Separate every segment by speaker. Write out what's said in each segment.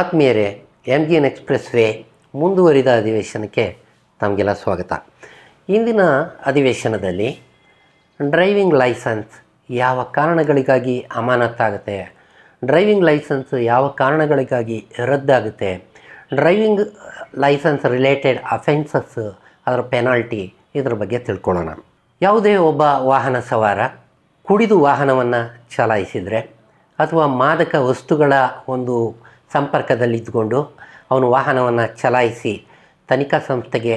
Speaker 1: ಆತ್ಮೀಯರೇ M G N expressway ಮುಂದುವರಿದ ಅಧಿವೇಶನಕ್ಕೆ ತಮಗೆಲ್ಲ ಸ್ವಾಗತ. ಇಂದಿನ ಅಧಿವೇಶನದಲ್ಲಿ ಡ್ರೈವಿಂಗ್ ಲೈಸೆನ್ಸ್ ಯಾವ ಕಾರಣಗಳಿಗಾಗಿ ಅಮಾನತ್ತಾಗುತ್ತೆ ಡ್ರೈವಿಂಗ್ ಲೈಸೆನ್ಸ್ ಯಾವ ಕಾರಣಗಳಿಗಾಗಿ ರದ್ದಾಗುತ್ತೆ, ಡ್ರೈವಿಂಗ್ ಲೈಸೆನ್ಸ್ ರಿಲೇಟೆಡ್ ಅಫೆನ್ಸಸ್, ಅದರ ಪೆನಾಲ್ಟಿ ಇದರ ಬಗ್ಗೆ ತಿಳ್ಕೊಳ್ಳೋಣ. ಯಾವುದೇ ಒಬ್ಬ ವಾಹನ ಸವಾರ ಕುಡಿದು ವಾಹನವನ್ನು ಚಲಾಯಿಸಿದರೆ ಅಥವಾ ಮಾದಕ ವಸ್ತುಗಳ ಒಂದು ಸಂಪರ್ಕದಲ್ಲಿದ್ದುಕೊಂಡು ಅವನು ವಾಹನವನ್ನು ಚಲಾಯಿಸಿ ತನಿಖಾ ಸಂಸ್ಥೆಗೆ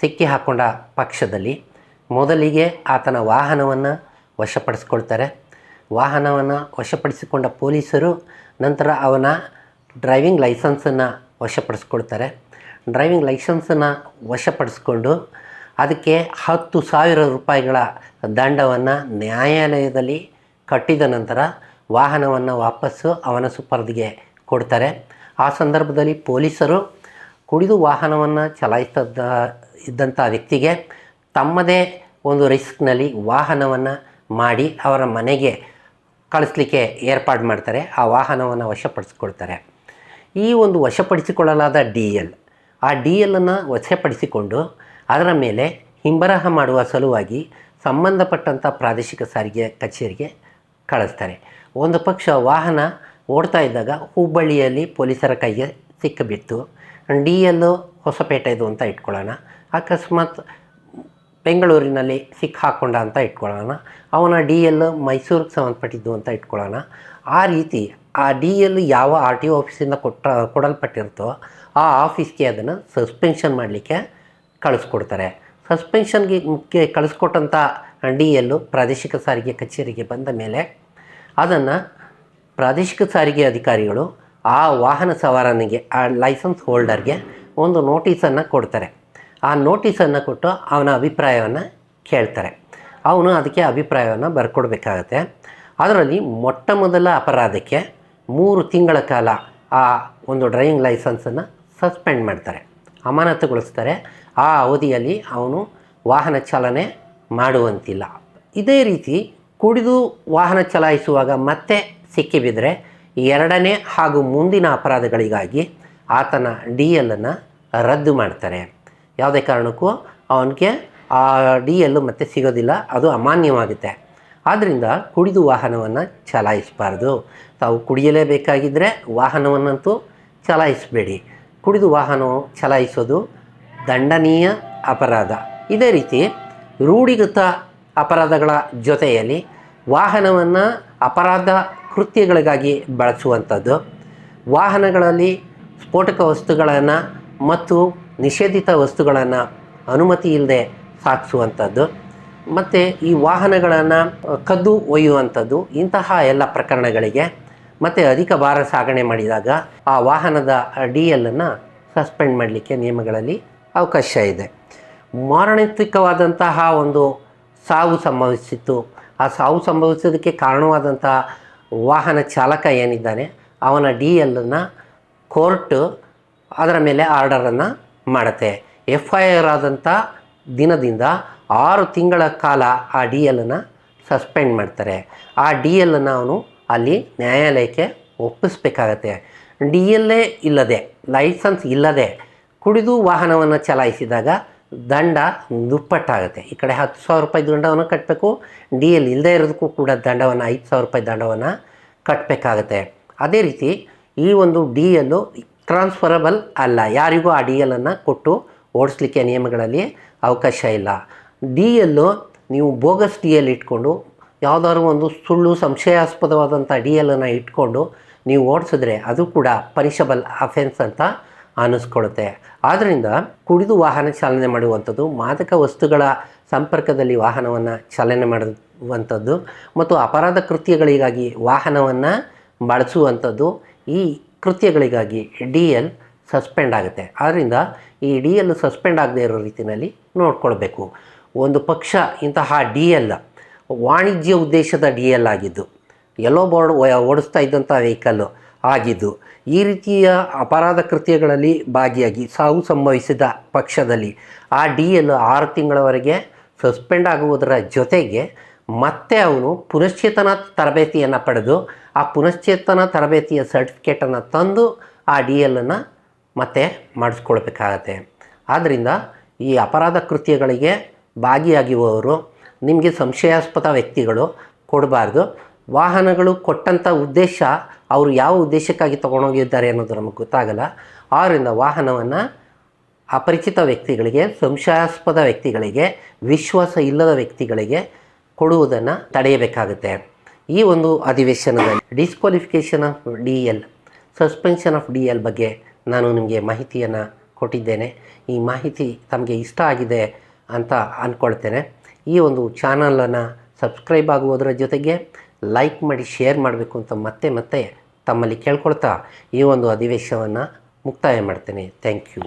Speaker 1: ಸಿಕ್ಕಿ ಹಾಕೊಂಡ ಪಕ್ಷದಲ್ಲಿ ಮೊದಲಿಗೆ ಆತನ ವಾಹನವನ್ನು ವಶಪಡಿಸ್ಕೊಳ್ತಾರೆ. ವಾಹನವನ್ನು ವಶಪಡಿಸಿಕೊಂಡ ಪೊಲೀಸರು ನಂತರ ಅವನ ಡ್ರೈವಿಂಗ್ ಲೈಸೆನ್ಸನ್ನು ವಶಪಡಿಸ್ಕೊಳ್ತಾರೆ. ಡ್ರೈವಿಂಗ್ ಲೈಸೆನ್ಸನ್ನು ವಶಪಡಿಸ್ಕೊಂಡು ಅದಕ್ಕೆ ಹತ್ತು ಸಾವಿರ ರೂಪಾಯಿಗಳ ದಂಡವನ್ನು ನ್ಯಾಯಾಲಯದಲ್ಲಿ ಕಟ್ಟಿದ ನಂತರ ವಾಹನವನ್ನು ವಾಪಸ್ಸು ಅವನ ಸುಪರ್ದಿಗೆ ಕೊಡ್ತಾರೆ. ಆ ಸಂದರ್ಭದಲ್ಲಿ ಪೊಲೀಸರು ಕುಡಿದು ವಾಹನವನ್ನು ಚಲಾಯಿಸದ ಇದ್ದಂಥ ವ್ಯಕ್ತಿಗೆ ತಮ್ಮದೇ ಒಂದು ರಿಸ್ಕ್ನಲ್ಲಿ ವಾಹನವನ್ನು ಮಾಡಿ ಅವರ ಮನೆಗೆ ಕಳಿಸ್ಲಿಕ್ಕೆ ಏರ್ಪಾಡು ಮಾಡ್ತಾರೆ. ಆ ವಾಹನವನ್ನು ವಶಪಡಿಸಿಕೊಳ್ತಾರೆ. ಈ ಒಂದು ವಶಪಡಿಸಿಕೊಳ್ಳಲಾದ ಡಿ ಎಲ್, ಆ ಡಿ ಎಲ್ಲನ್ನು ವಶಪಡಿಸಿಕೊಂಡು ಅದರ ಮೇಲೆ ಹಿಂಬರಹ ಮಾಡುವ ಸಲುವಾಗಿ ಸಂಬಂಧಪಟ್ಟಂಥ ಪ್ರಾದೇಶಿಕ ಸಾರಿಗೆ ಕಚೇರಿಗೆ ಕಳಿಸ್ತಾರೆ. ಒಂದು ಪಕ್ಷ ವಾಹನ ಓಡ್ತಾ ಇದ್ದಾಗ ಹುಬ್ಬಳ್ಳಿಯಲ್ಲಿ ಪೊಲೀಸರ ಕೈಗೆ ಸಿಕ್ಕಿಬಿತ್ತು ಡಿ ಎಲ್ಲು ಹೊಸಪೇಟೆದು ಅಂತ ಇಟ್ಕೊಳ್ಳೋಣ. ಅಕಸ್ಮಾತ್ ಬೆಂಗಳೂರಿನಲ್ಲಿ ಸಿಕ್ಕ ಹಾಕ್ಕೊಂಡ ಅಂತ ಇಟ್ಕೊಳ್ಳೋಣ. ಅವನ ಡಿ ಎಲ್ ಮೈಸೂರಿಗೆ ಸಂಬಂಧಪಟ್ಟಿದ್ದು ಅಂತ ಇಟ್ಕೊಳ್ಳೋಣ. ಆ ರೀತಿ ಆ ಡಿ ಎಲ್ ಯಾವ ಆರ್ ಟಿ ಒ ಆಫೀಸಿಂದ ಕೊಟ್ಟ ಕೊಡಲ್ಪಟ್ಟಿರುತ್ತೋ ಆ ಆಫೀಸ್ಗೆ ಅದನ್ನು ಸಸ್ಪೆನ್ಷನ್ ಮಾಡಲಿಕ್ಕೆ ಕಳಿಸ್ಕೊಡ್ತಾರೆ. ಸಸ್ಪೆನ್ಷನ್ಗೆ ಮುಖ್ಯ ಕಳಿಸ್ಕೊಟ್ಟಂಥ ಡಿ ಎಲ್ಲು ಪ್ರಾದೇಶಿಕ ಸಾರಿಗೆ ಕಚೇರಿಗೆ ಬಂದ ಮೇಲೆ ಅದನ್ನು ಪ್ರಾದೇಶಿಕ ಸಾರಿಗೆ ಅಧಿಕಾರಿಗಳು ಆ ವಾಹನ ಸವಾರನಿಗೆ, ಆ ಲೈಸೆನ್ಸ್ ಹೋಲ್ಡರ್ಗೆ ಒಂದು ನೋಟಿಸನ್ನು ಕೊಡ್ತಾರೆ. ಆ ನೋಟಿಸನ್ನು ಕೊಟ್ಟು ಅವನ ಅಭಿಪ್ರಾಯವನ್ನು ಕೇಳ್ತಾರೆ. ಅವನು ಅದಕ್ಕೆ ಅಭಿಪ್ರಾಯವನ್ನು ಬರ್ಕೊಡ್ಬೇಕಾಗತ್ತೆ. ಅದರಲ್ಲಿ ಮೊಟ್ಟ ಮೊದಲ ಅಪರಾಧಕ್ಕೆ ಮೂರು ತಿಂಗಳ ಕಾಲ ಆ ಒಂದು ಡ್ರೈವಿಂಗ್ ಲೈಸೆನ್ಸನ್ನು ಸಸ್ಪೆಂಡ್ ಮಾಡ್ತಾರೆ. ಅಮಾನತುಗೊಳಿಸ್ತಾರೆ. ಆ ಅವಧಿಯಲ್ಲಿ ಅವನು ವಾಹನ ಚಾಲನೆ ಮಾಡುವಂತಿಲ್ಲ. ಇದೇ ರೀತಿ ಕುಡಿದು ವಾಹನ ಚಲಾಯಿಸುವಾಗ ಮತ್ತೆ ಸಿಕ್ಕಿಬಿದ್ದರೆ ಎರಡನೇ ಹಾಗೂ ಮುಂದಿನ ಅಪರಾಧಗಳಿಗಾಗಿ ಆತನ ಡಿ ಎಲ್ಲನ್ನು ರದ್ದು ಮಾಡ್ತಾರೆ. ಯಾವುದೇ ಕಾರಣಕ್ಕೂ ಅವನಿಗೆ ಆ ಡಿ ಎಲ್ ಮತ್ತೆ ಸಿಗೋದಿಲ್ಲ, ಅದು ಅಮಾನ್ಯವಾಗುತ್ತೆ. ಆದ್ದರಿಂದ ಕುಡಿದು ವಾಹನವನ್ನು ಚಲಾಯಿಸಬಾರ್ದು. ತಾವು ಕುಡಿಯಲೇಬೇಕಾಗಿದ್ದರೆ ವಾಹನವನ್ನಂತೂ ಚಲಾಯಿಸಬೇಡಿ. ಕುಡಿದು ವಾಹನ ಚಲಾಯಿಸೋದು ದಂಡನೀಯ ಅಪರಾಧ. ಇದೇ ರೀತಿ ರೂಢಿಗತ ಅಪರಾಧಗಳ ಜೊತೆಯಲ್ಲಿ ವಾಹನವನ್ನು ಅಪರಾಧ ಕೃತ್ಯಗಳಿಗಾಗಿ ಬಳಸುವಂಥದ್ದು. ವಾಹನಗಳಲ್ಲಿ ಸ್ಫೋಟಕ ವಸ್ತುಗಳನ್ನು ಮತ್ತು ನಿಷೇಧಿತ ವಸ್ತುಗಳನ್ನು ಅನುಮತಿ ಇಲ್ಲದೆ ಸಾಗಿಸುವಂಥದ್ದು. ಮತ್ತು ಈ ವಾಹನಗಳನ್ನು ಕದ್ದು ಒಯ್ಯುವಂಥದ್ದು, ಇಂತಹ ಎಲ್ಲ ಪ್ರಕರಣಗಳಿಗೆ. ಮತ್ತು ಅಧಿಕ ಭಾರ ಸಾಗಣೆ ಮಾಡಿದಾಗ ಆ ವಾಹನದ ಡಿ ಎಲ್ಲನ್ನು ಸಸ್ಪೆಂಡ್ ಮಾಡಲಿಕ್ಕೆ ನಿಯಮಗಳಲ್ಲಿ ಅವಕಾಶ ಇದೆ. ಮಾರಣಾಂತಿಕವಾದಂತಹ ಒಂದು ಸಾವು ಸಂಭವಿಸಿತ್ತು. ಆ ಸಾವು ಸಂಭವಿಸೋದಕ್ಕೆ ಕಾರಣವಾದಂಥ ವಾಹನ ಚಾಲಕ ಏನಿದ್ದಾನೆ, ಅವನ ಡಿ ಎಲ್ಲನ್ನು ಕೋರ್ಟು ಅದರ ಮೇಲೆ ಆರ್ಡರನ್ನು ಮಾಡುತ್ತೆ. ಎಫ್ ಐ ಆರ್ ಆದಂಥ ದಿನದಿಂದ ಆರು ತಿಂಗಳ ಕಾಲ ಆ ಡಿ ಎಲ್ಲನ್ನು ಸಸ್ಪೆಂಡ್ ಮಾಡ್ತಾರೆ. ಆ ಡಿ ಎಲ್ಲನ್ನು ಅವನು ಅಲ್ಲಿ ನ್ಯಾಯಾಲಯಕ್ಕೆ ಒಪ್ಪಿಸ್ಬೇಕಾಗತ್ತೆ. ಡಿ ಎಲ್ಲೇ ಇಲ್ಲದೆ, ಲೈಸೆನ್ಸ್ ಇಲ್ಲದೆ ಕುಡಿದು ವಾಹನವನ್ನು ಚಲಾಯಿಸಿದಾಗ ದಂಡ ದುಪ್ಪಟ್ಟಾಗುತ್ತೆ. ಈ ಕಡೆ ಹತ್ತು ಸಾವಿರ ರೂಪಾಯಿ ದಂಡವನ್ನು ಕಟ್ಟಬೇಕು ಡಿ ಎಲ್ ಇಲ್ಲದೇ ಇರೋದಕ್ಕೂ ಕೂಡ ದಂಡವನ್ನು, ಐದು ಸಾವಿರ ರೂಪಾಯಿ ದಂಡವನ್ನು ಕಟ್ಟಬೇಕಾಗತ್ತೆ ಅದೇ ರೀತಿ ಈ ಒಂದು ಡಿ ಎಲ್ಲು ಟ್ರಾನ್ಸ್ಫರಬಲ್ ಅಲ್ಲ. ಯಾರಿಗೂ ಆ ಡಿ ಎಲ್ಲನ್ನು ಕೊಟ್ಟು ಓಡಿಸ್ಲಿಕ್ಕೆ ನಿಯಮಗಳಲ್ಲಿ ಅವಕಾಶ ಇಲ್ಲ. ಡಿ ಎಲ್ಲು ನೀವು ಬೋಗಸ್ ಡಿ ಎಲ್ ಇಟ್ಕೊಂಡು, ಯಾವುದಾದ್ರು ಒಂದು ಸುಳ್ಳು ಸಂಶಯಾಸ್ಪದವಾದಂಥ ಡಿ ಎಲ್ಲನ್ನು ಇಟ್ಕೊಂಡು ನೀವು ಓಡಿಸಿದ್ರೆ ಅದು ಕೂಡ ಪನಿಷಬಲ್ ಅಫೆನ್ಸ್ ಅಂತ ಅನ್ನಿಸ್ಕೊಳುತ್ತೆ. ಆದ್ದರಿಂದ ಕುಡಿದು ವಾಹನ ಚಾಲನೆ ಮಾಡುವಂಥದ್ದು, ಮಾದಕ ವಸ್ತುಗಳ ಸಂಪರ್ಕದಲ್ಲಿ ವಾಹನವನ್ನು ಚಾಲನೆ ಮಾಡುವಂಥದ್ದು, ಮತ್ತು ಅಪರಾಧ ಕೃತ್ಯಗಳಿಗಾಗಿ ವಾಹನವನ್ನು ಬಳಸುವಂಥದ್ದು, ಈ ಕೃತ್ಯಗಳಿಗಾಗಿ ಡಿ ಎಲ್ ಸಸ್ಪೆಂಡ್ ಆಗುತ್ತೆ. ಆದ್ದರಿಂದ ಈ ಡಿ ಎಲ್ ಸಸ್ಪೆಂಡ್ ಆಗದೇ ಇರೋ ರೀತಿಯಲ್ಲಿ ನೋಡ್ಕೊಳ್ಬೇಕು. ಒಂದು ಪಕ್ಷ ಇಂತಹ ಡಿ ಎಲ್, ವಾಣಿಜ್ಯ ಉದ್ದೇಶದ ಡಿ ಎಲ್ ಆಗಿದ್ದು, ಎಲ್ಲೋ ಬೋರ್ಡ್ ಓಡಿಸ್ತಾ ಇದ್ದಂಥ ವೆಹಿಕಲ್ಲು ಆಗಿದ್ದು, ಈ ರೀತಿಯ ಅಪರಾಧ ಕೃತ್ಯಗಳಲ್ಲಿ ಭಾಗಿಯಾಗಿ ಸಾವು ಸಂಭವಿಸಿದ ಪಕ್ಷದಲ್ಲಿ ಆ ಡಿ ಎಲ್ ಆರು ತಿಂಗಳವರೆಗೆ ಸಸ್ಪೆಂಡ್ ಆಗುವುದರ ಜೊತೆಗೆ ಮತ್ತೆ ಅವನು ಪುನಶ್ಚೇತನ ತರಬೇತಿಯನ್ನು ಪಡೆದು, ಆ ಪುನಶ್ಚೇತನ ತರಬೇತಿಯ ಸರ್ಟಿಫಿಕೇಟನ್ನು ತಂದು ಆ ಡಿ ಎಲ್ಲನ್ನು ಮತ್ತೆ ಮಾಡಿಸ್ಕೊಳ್ಬೇಕಾಗತ್ತೆ. ಆದ್ದರಿಂದ ಈ ಅಪರಾಧ ಕೃತ್ಯಗಳಿಗೆ ಭಾಗಿಯಾಗಿರುವವರು ನಿಮಗೆ ಸಂಶಯಾಸ್ಪದ ವ್ಯಕ್ತಿಗಳು ಕೊಡಬಾರ್ದು. ವಾಹನಗಳು ಕೊಟ್ಟಂಥ ಉದ್ದೇಶ ಅವರು ಯಾವ ಉದ್ದೇಶಕ್ಕಾಗಿ ತೊಗೊಂಡೋಗಿದ್ದಾರೆ ಅನ್ನೋದು ನಮಗೆ ಗೊತ್ತಾಗಲ್ಲ. ಆದ್ದರಿಂದ ವಾಹನವನ್ನು ಅಪರಿಚಿತ ವ್ಯಕ್ತಿಗಳಿಗೆ, ಸಂಶಯಾಸ್ಪದ ವ್ಯಕ್ತಿಗಳಿಗೆ, ವಿಶ್ವಾಸ ಇಲ್ಲದ ವ್ಯಕ್ತಿಗಳಿಗೆ ಕೊಡುವುದನ್ನು ತಡೆಯಬೇಕಾಗುತ್ತೆ. ಈ ಒಂದು ಅಧಿವೇಶನದಲ್ಲಿ disqualification of D L suspension of D L ಬಗ್ಗೆ ನಾನು ನಿಮಗೆ ಮಾಹಿತಿಯನ್ನು ಕೊಟ್ಟಿದ್ದೇನೆ. ಈ ಮಾಹಿತಿ ತಮಗೆ ಇಷ್ಟ ಆಗಿದೆ ಅಂತ ಅಂದ್ಕೊಳ್ತೇನೆ ಈ ಒಂದು ಚಾನಲನ್ನು ಸಬ್ಸ್ಕ್ರೈಬ್ ಆಗುವುದರ ಜೊತೆಗೆ ಲೈಕ್ ಮಾಡಿ ಶೇರ್ ಮಾಡಬೇಕು ಅಂತ ಮತ್ತೆ ಮತ್ತೆ ತಮ್ಮಲ್ಲಿ ಕೇಳ್ಕೊಳ್ತಾ ಈ ಒಂದು ಅಧಿವೇಶನವನ್ನು ಮುಕ್ತಾಯ ಮಾಡ್ತೇನೆ. Thank you